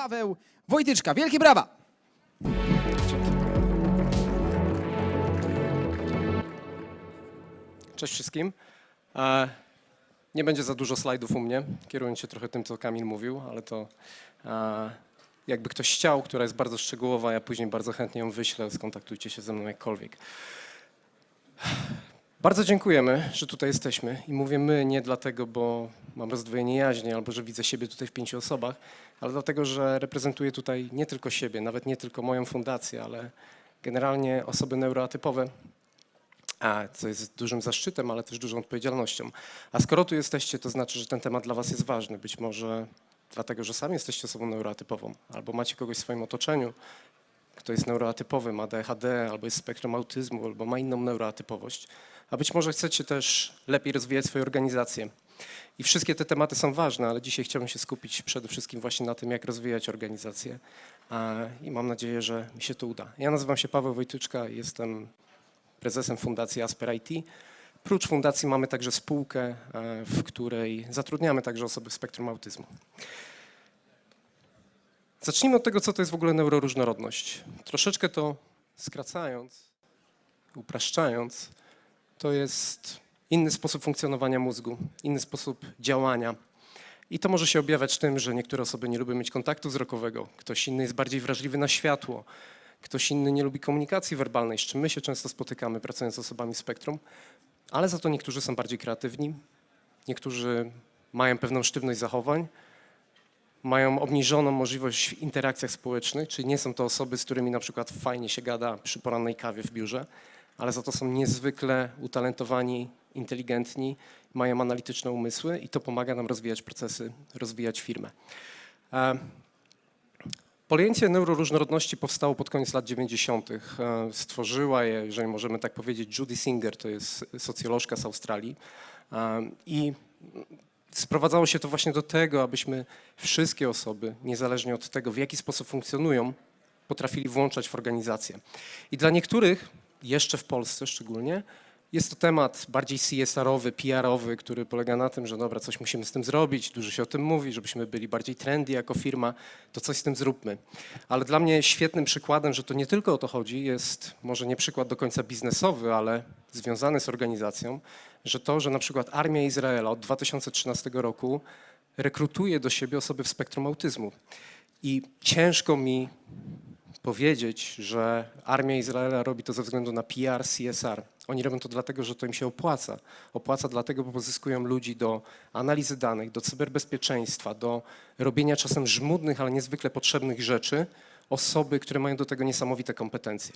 Paweł Wojtyczka. Wielkie brawa! Cześć wszystkim. E, Nie będzie za dużo slajdów u mnie, kierując się trochę tym, co Kamil mówił, ale to e, jakby ktoś chciał, która jest bardzo szczegółowa, ja później bardzo chętnie ją wyślę, skontaktujcie się ze mną jakkolwiek. Bardzo dziękujemy, że tutaj jesteśmy i mówię my nie dlatego, bo mam rozdwojenie jaźni albo że widzę siebie tutaj w pięciu osobach, ale dlatego, że reprezentuję tutaj nie tylko siebie, nawet nie tylko moją fundację, ale generalnie osoby neuroatypowe, a, co jest dużym zaszczytem, ale też dużą odpowiedzialnością. A skoro tu jesteście, to znaczy, że ten temat dla Was jest ważny. Być może dlatego, że sami jesteście osobą neuroatypową, albo macie kogoś w swoim otoczeniu, kto jest neuroatypowy, ma ADHD, albo jest spektrum autyzmu, albo ma inną neuroatypowość. A być może chcecie też lepiej rozwijać swoje organizacje. I wszystkie te tematy są ważne, ale dzisiaj chciałbym się skupić przede wszystkim właśnie na tym, jak rozwijać organizacje. A, I mam nadzieję, że mi się to uda. Ja nazywam się Paweł Wojtyczka jestem prezesem Fundacji Asper IT. Prócz fundacji mamy także spółkę, e, w której zatrudniamy także osoby w spektrum autyzmu. Zacznijmy od tego, co to jest w ogóle neuroróżnorodność. Troszeczkę to skracając, upraszczając, to jest inny sposób funkcjonowania mózgu, inny sposób działania. I to może się objawiać tym, że niektóre osoby nie lubią mieć kontaktu wzrokowego, ktoś inny jest bardziej wrażliwy na światło, ktoś inny nie lubi komunikacji werbalnej, z czym my się często spotykamy pracując z osobami spektrum, ale za to niektórzy są bardziej kreatywni, niektórzy mają pewną sztywność zachowań, mają obniżoną możliwość w interakcjach społecznych, czyli nie są to osoby, z którymi na przykład fajnie się gada przy porannej kawie w biurze, ale za to są niezwykle utalentowani, inteligentni, mają analityczne umysły i to pomaga nam rozwijać procesy, rozwijać firmę. Pojęcie neuroróżnorodności powstało pod koniec lat 90. E, Stworzyła je, jeżeli możemy tak powiedzieć, Judy Singer, to jest socjolożka z Australii. I sprowadzało się to właśnie do tego, abyśmy wszystkie osoby, niezależnie od tego, w jaki sposób funkcjonują, potrafili włączać w organizację. I dla niektórych, jeszcze w Polsce szczególnie, jest to temat bardziej CSR-owy, PR-owy, który polega na tym, że dobra, coś musimy z tym zrobić, dużo się o tym mówi, żebyśmy byli bardziej trendy jako firma, to coś z tym zróbmy. Ale dla mnie świetnym przykładem, że to nie tylko o to chodzi, jest może nie przykład do końca biznesowy, ale związany z organizacją, że to, że na przykład Armia Izraela od 2013 roku rekrutuje do siebie osoby w spektrum autyzmu. I ciężko mi powiedzieć, że Armia Izraela robi to ze względu na PR, CSR. Oni robią to dlatego, że to im się opłaca. Opłaca dlatego, bo pozyskują ludzi do analizy danych, do cyberbezpieczeństwa, do robienia czasem żmudnych, ale niezwykle potrzebnych rzeczy, osoby, które mają do tego niesamowite kompetencje.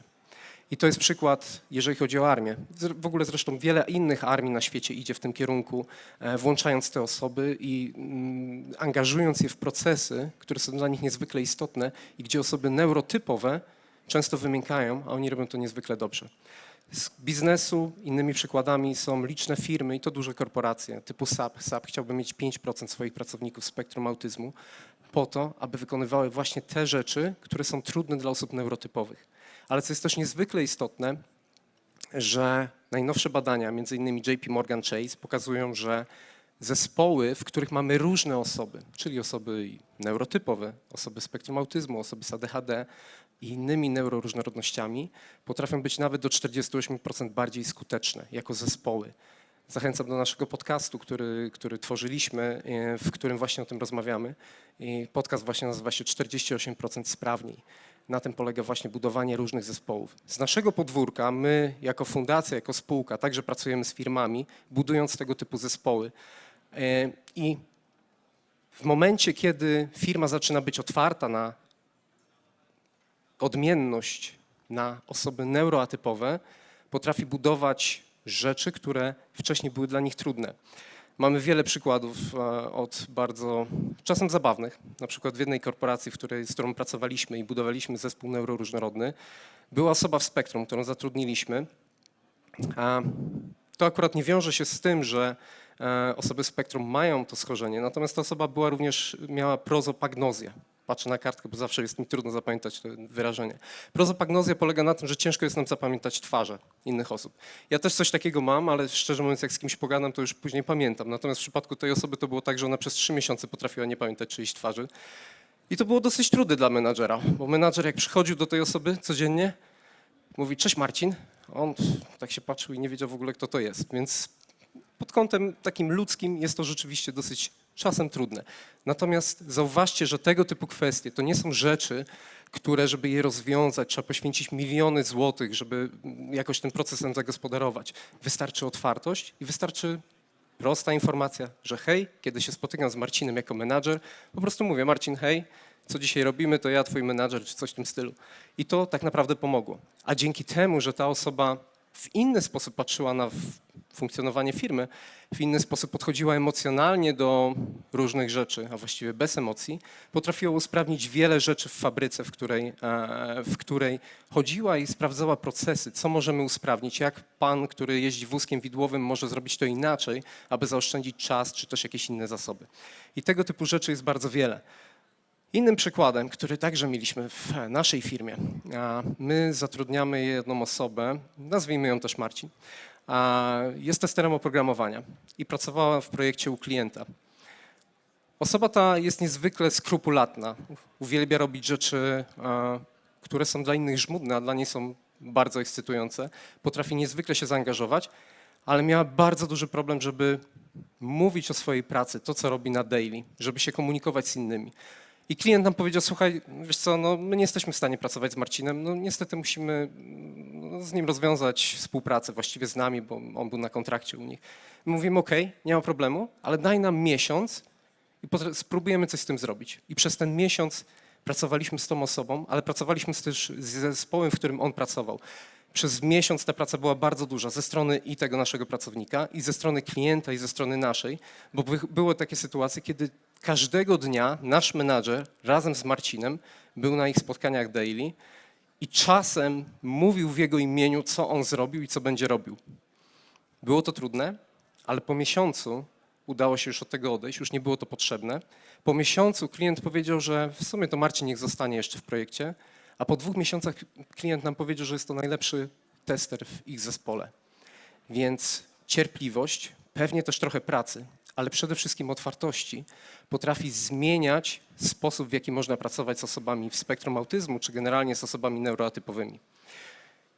I to jest przykład, jeżeli chodzi o armię. W ogóle zresztą wiele innych armii na świecie idzie w tym kierunku, e, włączając te osoby i mm, angażując je w procesy, które są dla nich niezwykle istotne i gdzie osoby neurotypowe często wymiękają, a oni robią to niezwykle dobrze. Z biznesu innymi przykładami są liczne firmy i to duże korporacje typu SAP. SAP chciałby mieć 5% swoich pracowników spektrum autyzmu po to, aby wykonywały właśnie te rzeczy, które są trudne dla osób neurotypowych. Ale co jest też niezwykle istotne, że najnowsze badania, między innymi JP Morgan Chase, pokazują, że zespoły, w których mamy różne osoby, czyli osoby neurotypowe, osoby z spektrum autyzmu, osoby z ADHD i innymi neuroróżnorodnościami, potrafią być nawet do 48% bardziej skuteczne jako zespoły. Zachęcam do naszego podcastu, który, który tworzyliśmy, e, w którym właśnie o tym rozmawiamy. I podcast właśnie nazywa się 48% sprawniej. Na tym polega właśnie budowanie różnych zespołów. Z naszego podwórka my jako fundacja, jako spółka także pracujemy z firmami, budując tego typu zespoły. E, I w momencie, kiedy firma zaczyna być otwarta na odmienność, na osoby neuroatypowe, potrafi budować rzeczy, które wcześniej były dla nich trudne. Mamy wiele przykładów e, od bardzo czasem zabawnych. Na przykład w jednej korporacji, w której, z którą pracowaliśmy i budowaliśmy zespół neuroróżnorodny, była osoba w spektrum, którą zatrudniliśmy. A to akurat nie wiąże się z tym, że e, osoby spektrum mają to schorzenie, natomiast ta osoba była również, miała prozopagnozję. Patrzę na kartkę, bo zawsze jest mi trudno zapamiętać to wyrażenie. Prozopagnozja polega na tym, że ciężko jest nam zapamiętać twarze innych osób. Ja też coś takiego mam, ale szczerze mówiąc, jak z kimś pogadam, to już później pamiętam. Natomiast w przypadku tej osoby to było tak, że ona przez trzy miesiące potrafiła nie pamiętać czyjejś twarzy. I to było dosyć trudne dla menadżera, bo menadżer jak przychodził do tej osoby codziennie, mówi cześć Marcin, on tak się patrzył i nie wiedział w ogóle kto to jest, więc pod kątem takim ludzkim jest to rzeczywiście dosyć czasem trudne. Natomiast zauważcie, że tego typu kwestie to nie są rzeczy, które, żeby je rozwiązać, trzeba poświęcić miliony złotych, żeby mm, jakoś tym procesem zagospodarować. Wystarczy otwartość i wystarczy prosta informacja, że hej, kiedy się spotykam z Marcinem jako menadżer, po prostu mówię, Marcin, hej, co dzisiaj robimy, to ja, twój menadżer, czy coś w tym stylu. I to tak naprawdę pomogło. A dzięki temu, że ta osoba w inny sposób patrzyła na funkcjonowanie firmy, w inny sposób podchodziła emocjonalnie do różnych rzeczy, a właściwie bez emocji, potrafiła usprawnić wiele rzeczy w fabryce, w której, e, w której chodziła i sprawdzała procesy, co możemy usprawnić, jak pan, który jeździ wózkiem widłowym, może zrobić to inaczej, aby zaoszczędzić czas czy też jakieś inne zasoby. I tego typu rzeczy jest bardzo wiele. Innym przykładem, który także mieliśmy w naszej firmie, my zatrudniamy jedną osobę, nazwijmy ją też Marcin, jest testerem oprogramowania i pracowała w projekcie u klienta. Osoba ta jest niezwykle skrupulatna, uwielbia robić rzeczy, które są dla innych żmudne, a dla niej są bardzo ekscytujące. Potrafi niezwykle się zaangażować, ale miała bardzo duży problem, żeby mówić o swojej pracy, to co robi na daily, żeby się komunikować z innymi. I klient nam powiedział, słuchaj, wiesz co, no, my nie jesteśmy w stanie pracować z Marcinem, no niestety musimy mm, z nim rozwiązać współpracę, właściwie z nami, bo on był na kontrakcie u nich. My mówimy, okej, nie ma problemu, ale daj nam miesiąc i spróbujemy coś z tym zrobić. I przez ten miesiąc pracowaliśmy z tą osobą, ale pracowaliśmy też z zespołem, w którym on pracował. Przez miesiąc ta praca była bardzo duża ze strony i tego naszego pracownika, i ze strony klienta, i ze strony naszej, bo by- były takie sytuacje, kiedy każdego dnia nasz menadżer razem z Marcinem był na ich spotkaniach daily i czasem mówił w jego imieniu, co on zrobił i co będzie robił. Było to trudne, ale po miesiącu udało się już od tego odejść, już nie było to potrzebne. Po miesiącu klient powiedział, że w sumie to Marcin niech zostanie jeszcze w projekcie, a po dwóch miesiącach klient nam powiedział, że jest to najlepszy tester w ich zespole. Więc cierpliwość, pewnie też trochę pracy, ale przede wszystkim otwartości potrafi zmieniać sposób, w jaki można pracować z osobami w spektrum autyzmu, czy generalnie z osobami neuroatypowymi.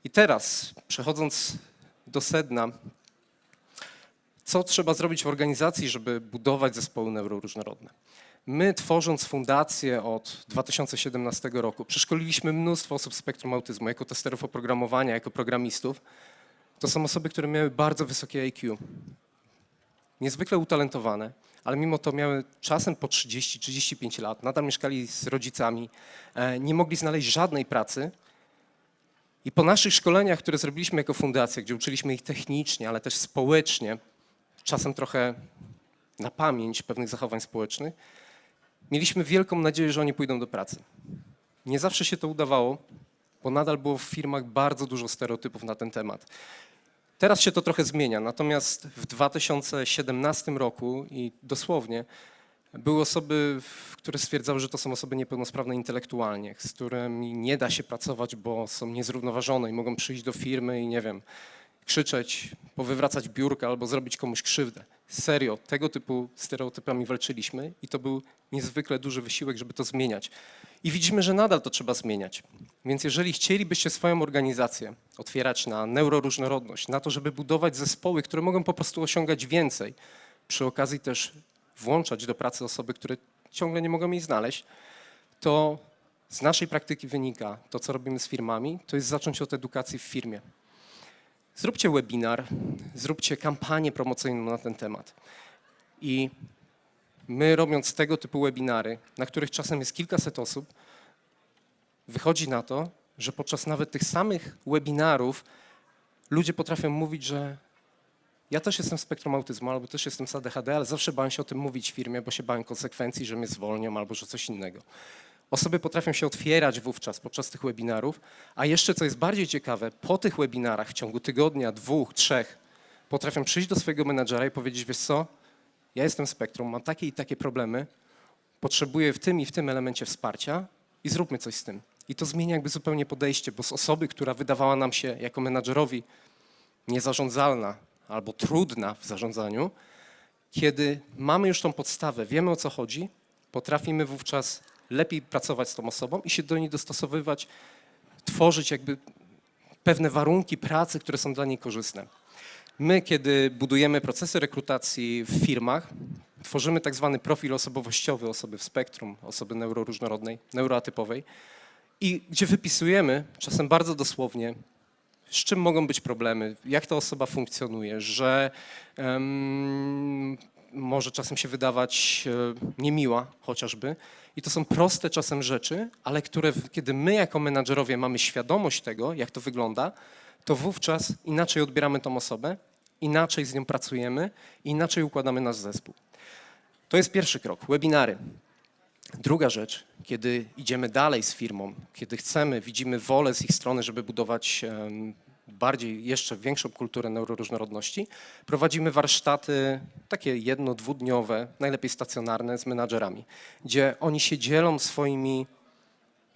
I teraz, przechodząc do sedna, co trzeba zrobić w organizacji, żeby budować zespoły neuroróżnorodne? My, tworząc fundację od 2017 roku, przeszkoliliśmy mnóstwo osób z spektrum autyzmu jako testerów oprogramowania, jako programistów. To są osoby, które miały bardzo wysokie IQ, niezwykle utalentowane, ale mimo to miały czasem po 30-35 lat, nadal mieszkali z rodzicami, e, nie mogli znaleźć żadnej pracy. I po naszych szkoleniach, które zrobiliśmy jako fundacja, gdzie uczyliśmy ich technicznie, ale też społecznie, czasem trochę na pamięć pewnych zachowań społecznych, mieliśmy wielką nadzieję, że oni pójdą do pracy. Nie zawsze się to udawało, bo nadal było w firmach bardzo dużo stereotypów na ten temat. Teraz się to trochę zmienia, natomiast w 2017 roku i dosłownie były osoby, które stwierdzały, że to są osoby niepełnosprawne intelektualnie, z którymi nie da się pracować, bo są niezrównoważone i mogą przyjść do firmy i nie wiem, krzyczeć, powywracać biurka albo zrobić komuś krzywdę. Serio, tego typu stereotypami walczyliśmy i to był niezwykle duży wysiłek, żeby to zmieniać. I widzimy, że nadal to trzeba zmieniać. Więc jeżeli chcielibyście swoją organizację otwierać na neuroróżnorodność, na to, żeby budować zespoły, które mogą po prostu osiągać więcej, przy okazji też włączać do pracy osoby, które ciągle nie mogą jej znaleźć, to z naszej praktyki wynika to, co robimy z firmami, to jest zacząć od edukacji w firmie. Zróbcie webinar, zróbcie kampanię promocyjną na ten temat. I my robiąc tego typu webinary, na których czasem jest kilkaset osób, wychodzi na to, że podczas nawet tych samych webinarów ludzie potrafią mówić, że ja też jestem spektrum autyzmu, albo też jestem z ADHD, ale zawsze bałem się o tym mówić w firmie, bo się bałem konsekwencji, że mnie zwolnią albo że coś innego. Osoby potrafią się otwierać wówczas podczas tych webinarów, a jeszcze co jest bardziej ciekawe, po tych webinarach w ciągu tygodnia, dwóch, trzech potrafią przyjść do swojego menadżera i powiedzieć, wiesz co, ja jestem spektrum, mam takie i takie problemy, potrzebuję w tym i w tym elemencie wsparcia i zróbmy coś z tym. I to zmienia jakby zupełnie podejście, bo z osoby, która wydawała nam się jako menadżerowi niezarządzalna albo trudna w zarządzaniu, kiedy mamy już tą podstawę, wiemy o co chodzi, potrafimy wówczas lepiej pracować z tą osobą i się do niej dostosowywać, tworzyć jakby pewne warunki pracy, które są dla niej korzystne. My, kiedy budujemy procesy rekrutacji w firmach, tworzymy tak zwany profil osobowościowy osoby w spektrum, osoby neuroróżnorodnej, neuroatypowej i gdzie wypisujemy, czasem bardzo dosłownie, z czym mogą być problemy, jak ta osoba funkcjonuje, że em, może czasem się wydawać e, niemiła chociażby. I to są proste czasem rzeczy, ale które, kiedy my jako menadżerowie mamy świadomość tego, jak to wygląda, to wówczas inaczej odbieramy tą osobę, inaczej z nią pracujemy, inaczej układamy nasz zespół. To jest pierwszy krok, webinary. Druga rzecz, kiedy idziemy dalej z firmą, kiedy chcemy, widzimy wolę z ich strony, żeby budować bardziej, jeszcze większą kulturę neuroróżnorodności, prowadzimy warsztaty takie jedno, dwudniowe, najlepiej stacjonarne z menadżerami, gdzie oni się dzielą swoimi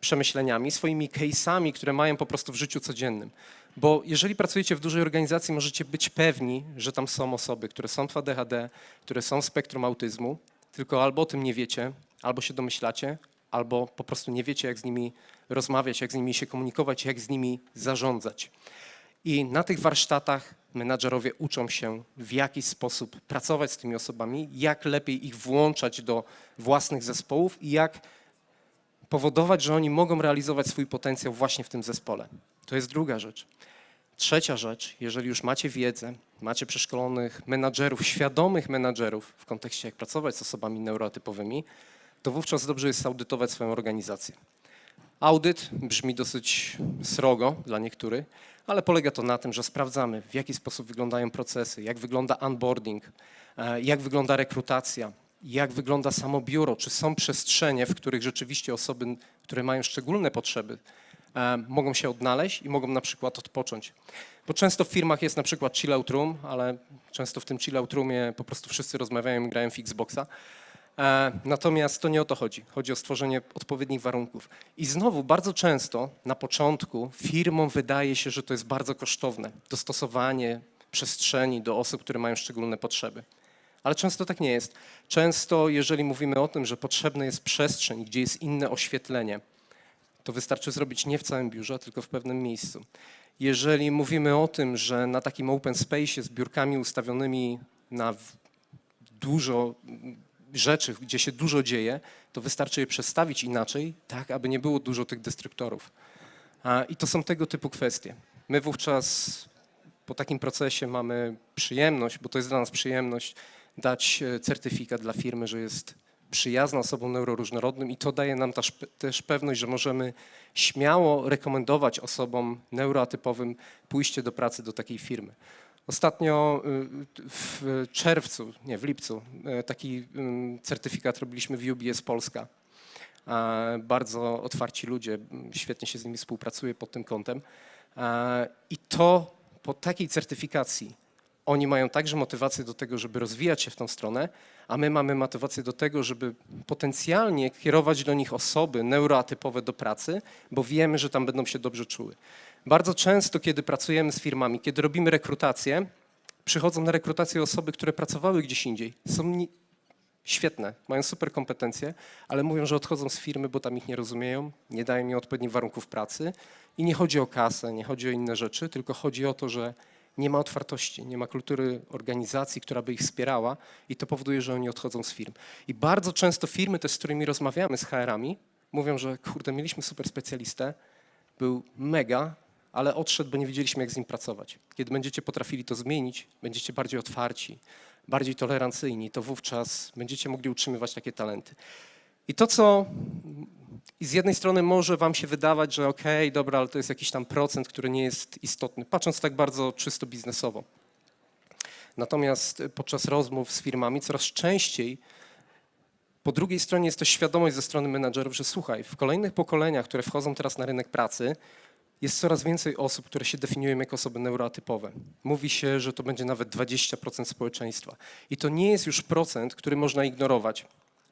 przemyśleniami, swoimi case'ami, które mają po prostu w życiu codziennym. Bo jeżeli pracujecie w dużej organizacji, możecie być pewni, że tam są osoby, które są w ADHD, które są w spektrum autyzmu, tylko albo o tym nie wiecie, albo się domyślacie, albo po prostu nie wiecie, jak z nimi rozmawiać, jak z nimi się komunikować, jak z nimi zarządzać. I na tych warsztatach menadżerowie uczą się, w jaki sposób pracować z tymi osobami, jak lepiej ich włączać do własnych zespołów i jak powodować, że oni mogą realizować swój potencjał właśnie w tym zespole. To jest druga rzecz. Trzecia rzecz, jeżeli już macie wiedzę, macie przeszkolonych menadżerów, świadomych menadżerów w kontekście jak pracować z osobami neurotypowymi, to wówczas dobrze jest audytować swoją organizację. Audyt brzmi dosyć srogo dla niektórych, ale polega to na tym, że sprawdzamy, w jaki sposób wyglądają procesy, jak wygląda onboarding, e, jak wygląda rekrutacja, jak wygląda samo biuro, czy są przestrzenie, w których rzeczywiście osoby, które mają szczególne potrzeby, mogą się odnaleźć i mogą na przykład odpocząć. Bo często w firmach jest na przykład chill out room, ale często w tym chill out roomie po prostu wszyscy rozmawiają i grają w Xboxa. E, Natomiast to nie o to chodzi. Chodzi o stworzenie odpowiednich warunków. I znowu bardzo często na początku firmom wydaje się, że to jest bardzo kosztowne dostosowanie przestrzeni do osób, które mają szczególne potrzeby. Ale często tak nie jest. Często, jeżeli mówimy o tym, że potrzebna jest przestrzeń, gdzie jest inne oświetlenie, to wystarczy zrobić nie w całym biurze, tylko w pewnym miejscu. Jeżeli mówimy o tym, że na takim open space z biurkami ustawionymi na dużo rzeczy, gdzie się dużo dzieje, to wystarczy je przestawić inaczej, tak aby nie było dużo tych destruktorów. I to są tego typu kwestie. My wówczas po takim procesie mamy przyjemność, bo to jest dla nas przyjemność, dać e, certyfikat dla firmy, że jest przyjazna osobom neuroróżnorodnym i to daje nam też, też pewność, że możemy śmiało rekomendować osobom neuroatypowym pójście do pracy do takiej firmy. Ostatnio y, w czerwcu, nie w lipcu, y, taki y, certyfikat robiliśmy w UBS Polska. Bardzo otwarci ludzie, świetnie się z nimi współpracuje pod tym kątem. I to po takiej certyfikacji oni mają także motywację do tego, żeby rozwijać się w tą stronę, a my mamy motywację do tego, żeby potencjalnie kierować do nich osoby neuroatypowe do pracy, bo wiemy, że tam będą się dobrze czuły. Bardzo często, kiedy pracujemy z firmami, kiedy robimy rekrutację, przychodzą na rekrutację osoby, które pracowały gdzieś indziej. Są świetne, mają super kompetencje, ale mówią, że odchodzą z firmy, bo tam ich nie rozumieją, nie dają im odpowiednich warunków pracy i nie chodzi o kasę, nie chodzi o inne rzeczy, tylko chodzi o to, że nie ma otwartości, nie ma kultury organizacji, która by ich wspierała i to powoduje, że oni odchodzą z firm. I bardzo często firmy te, z którymi rozmawiamy, z HR-ami, mówią, że kurde, mieliśmy super specjalistę, był mega, ale odszedł, bo nie wiedzieliśmy, jak z nim pracować. Kiedy będziecie potrafili to zmienić, będziecie bardziej otwarci, bardziej tolerancyjni, to wówczas będziecie mogli utrzymywać takie talenty. I to, co i z jednej strony może wam się wydawać, że okej, dobra, ale to jest jakiś tam procent, który nie jest istotny, patrząc tak bardzo czysto biznesowo. Natomiast podczas rozmów z firmami coraz częściej po drugiej stronie jest też świadomość ze strony menadżerów, że słuchaj, w kolejnych pokoleniach, które wchodzą teraz na rynek pracy, jest coraz więcej osób, które się definiują jako osoby neuroatypowe. Mówi się, że to będzie nawet 20% społeczeństwa. I to nie jest już procent, który można ignorować,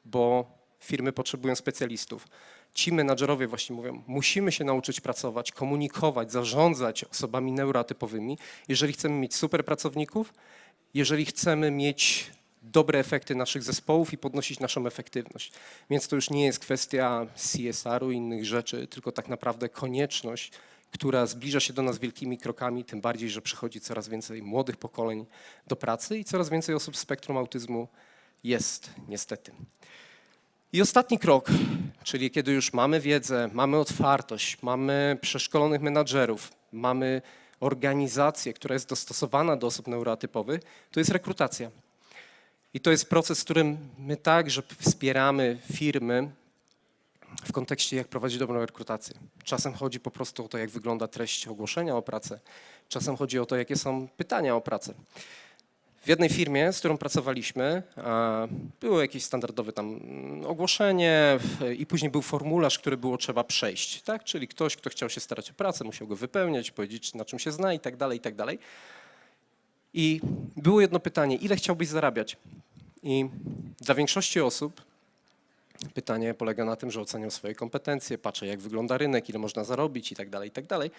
bo firmy potrzebują specjalistów. Ci menadżerowie właśnie mówią, musimy się nauczyć pracować, komunikować, zarządzać osobami neuroatypowymi, jeżeli chcemy mieć super pracowników, jeżeli chcemy mieć dobre efekty naszych zespołów i podnosić naszą efektywność. Więc to już nie jest kwestia CSR-u i innych rzeczy, tylko tak naprawdę konieczność, która zbliża się do nas wielkimi krokami, tym bardziej, że przychodzi coraz więcej młodych pokoleń do pracy i coraz więcej osób z spektrum autyzmu jest niestety. I ostatni krok, czyli kiedy już mamy wiedzę, mamy otwartość, mamy przeszkolonych menadżerów, mamy organizację, która jest dostosowana do osób neuroatypowych, to jest rekrutacja. I to jest proces, w którym my także wspieramy firmy w kontekście, jak prowadzić dobrą rekrutację. Czasem chodzi po prostu o to, jak wygląda treść ogłoszenia o pracę. Czasem chodzi o to, jakie są pytania o pracę. W jednej firmie, z którą pracowaliśmy, było jakieś standardowe tam mm, ogłoszenie i później był formularz, który było trzeba przejść, tak? Czyli ktoś, kto chciał się starać o pracę, musiał go wypełniać, powiedzieć, na czym się zna i tak dalej, i tak dalej. I było jedno pytanie, ile chciałbyś zarabiać? I dla większości osób pytanie polega na tym, że oceniam swoje kompetencje, patrzę jak wygląda rynek, ile można zarobić i tak dalej, i tak dalej.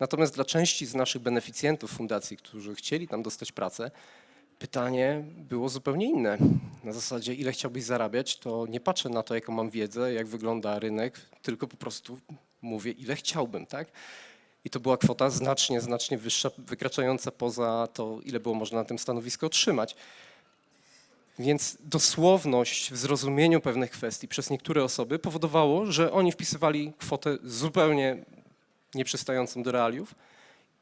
Natomiast dla części z naszych beneficjentów fundacji, którzy chcieli tam dostać pracę, pytanie było zupełnie inne. Na zasadzie, ile chciałbyś zarabiać, to nie patrzę na to, jaką mam wiedzę, jak wygląda rynek, tylko po prostu mówię, ile chciałbym, tak? I to była kwota znacznie, znacznie wyższa, wykraczająca poza to, ile było można na tym stanowisku otrzymać. Więc dosłowność w zrozumieniu pewnych kwestii przez niektóre osoby powodowało, że oni wpisywali kwotę zupełnie nieprzystającą do realiów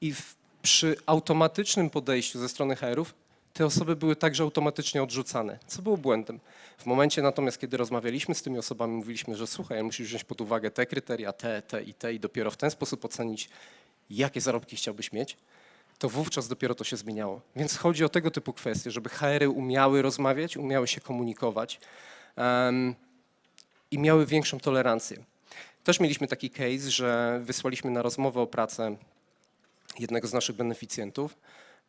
i w, przy automatycznym podejściu ze strony HR-ów te osoby były także automatycznie odrzucane, co było błędem. W momencie natomiast, kiedy rozmawialiśmy z tymi osobami, mówiliśmy, że słuchaj, musisz wziąć pod uwagę te kryteria, te, te i te i dopiero w ten sposób ocenić, jakie zarobki chciałbyś mieć, to wówczas dopiero to się zmieniało. Więc chodzi o tego typu kwestie, żeby HR-y umiały rozmawiać, umiały się komunikować em, i miały większą tolerancję. Też mieliśmy taki case, że wysłaliśmy na rozmowę o pracę jednego z naszych beneficjentów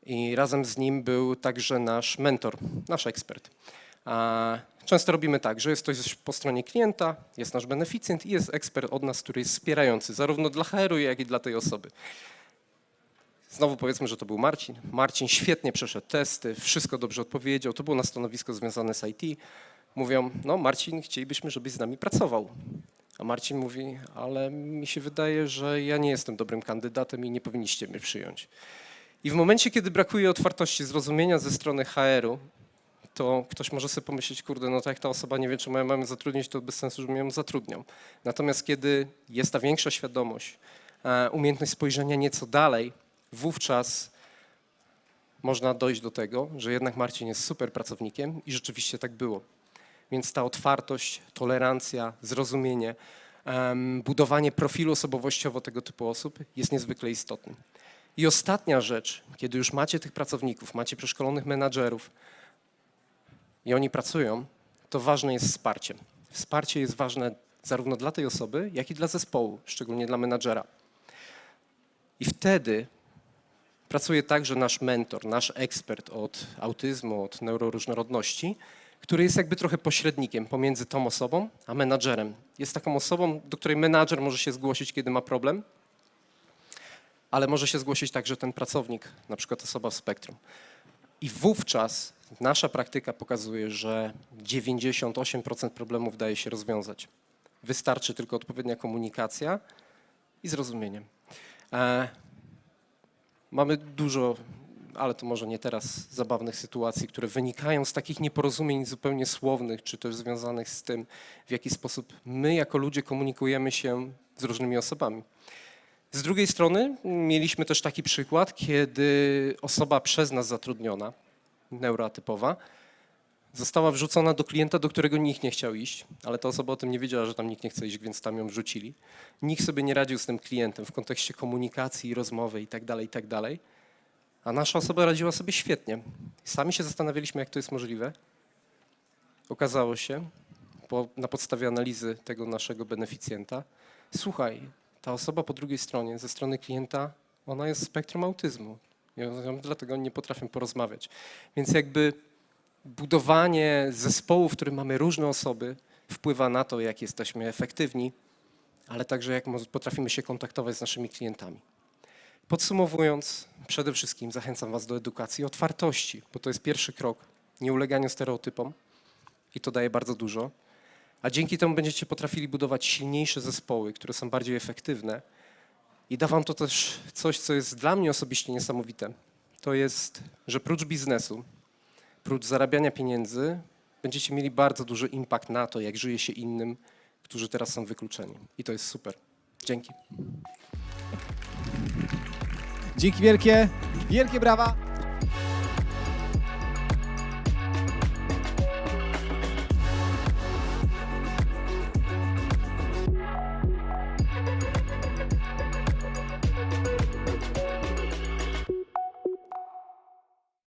i razem z nim był także nasz mentor, nasz ekspert. Często robimy tak, że jest ktoś po stronie klienta, jest nasz beneficjent i jest ekspert od nas, który jest wspierający zarówno dla HR-u, jak i dla tej osoby. Znowu powiedzmy, że to był Marcin. Marcin świetnie przeszedł testy, wszystko dobrze odpowiedział. To było na stanowisko związane z IT. Mówią, no Marcin, chcielibyśmy, żebyś z nami pracował. A Marcin mówi, ale mi się wydaje, że ja nie jestem dobrym kandydatem i nie powinniście mnie przyjąć. I w momencie, kiedy brakuje otwartości, zrozumienia ze strony HR-u, to ktoś może sobie pomyśleć, kurde, no to jak ta osoba nie wie, czy mają mamy zatrudnić, to bez sensu, żebym ją zatrudniał. Natomiast kiedy jest ta większa świadomość, e, umiejętność spojrzenia nieco dalej, wówczas można dojść do tego, że jednak Marcin jest super pracownikiem i rzeczywiście tak było. Więc ta otwartość, tolerancja, zrozumienie, budowanie profilu osobowościowo tego typu osób jest niezwykle istotne. I ostatnia rzecz, kiedy już macie tych pracowników, macie przeszkolonych menadżerów i oni pracują, to ważne jest wsparcie. Wsparcie jest ważne zarówno dla tej osoby, jak i dla zespołu, szczególnie dla menadżera. I wtedy pracuje także nasz mentor, nasz ekspert od autyzmu, od neuroróżnorodności, który jest jakby trochę pośrednikiem pomiędzy tą osobą a menadżerem. Jest taką osobą, do której menadżer może się zgłosić, kiedy ma problem, ale może się zgłosić także ten pracownik, na przykład osoba w spektrum. I wówczas nasza praktyka pokazuje, że 98% problemów daje się rozwiązać. Wystarczy tylko odpowiednia komunikacja i zrozumienie. E, Mamy dużo, ale to może nie teraz, zabawnych sytuacji, które wynikają z takich nieporozumień zupełnie słownych, czy też związanych z tym, w jaki sposób my jako ludzie komunikujemy się z różnymi osobami. Z drugiej strony mieliśmy też taki przykład, kiedy osoba przez nas zatrudniona, neuroatypowa, została wrzucona do klienta, do którego nikt nie chciał iść, ale ta osoba o tym nie wiedziała, że tam nikt nie chce iść, więc tam ją wrzucili. Nikt sobie nie radził z tym klientem w kontekście komunikacji, rozmowy itd., itd., a nasza osoba radziła sobie świetnie. Sami się zastanawialiśmy, jak to jest możliwe. Okazało się, po, na podstawie analizy tego naszego beneficjenta, słuchaj, ta osoba po drugiej stronie, ze strony klienta, ona jest spektrum autyzmu. Ja dlatego nie potrafię porozmawiać. Więc jakby budowanie zespołu, w którym mamy różne osoby, wpływa na to, jak jesteśmy efektywni, ale także jak potrafimy się kontaktować z naszymi klientami. Podsumowując, przede wszystkim zachęcam Was do edukacji, otwartości, bo to jest pierwszy krok nieuleganiu stereotypom i to daje bardzo dużo. A dzięki temu będziecie potrafili budować silniejsze zespoły, które są bardziej efektywne. I da wam to też coś, co jest dla mnie osobiście niesamowite. To jest, że prócz biznesu, prócz zarabiania pieniędzy, będziecie mieli bardzo duży impact na to, jak żyje się innym, którzy teraz są wykluczeni. I to jest super. Dzięki. Dzięki wielkie. Wielkie brawa.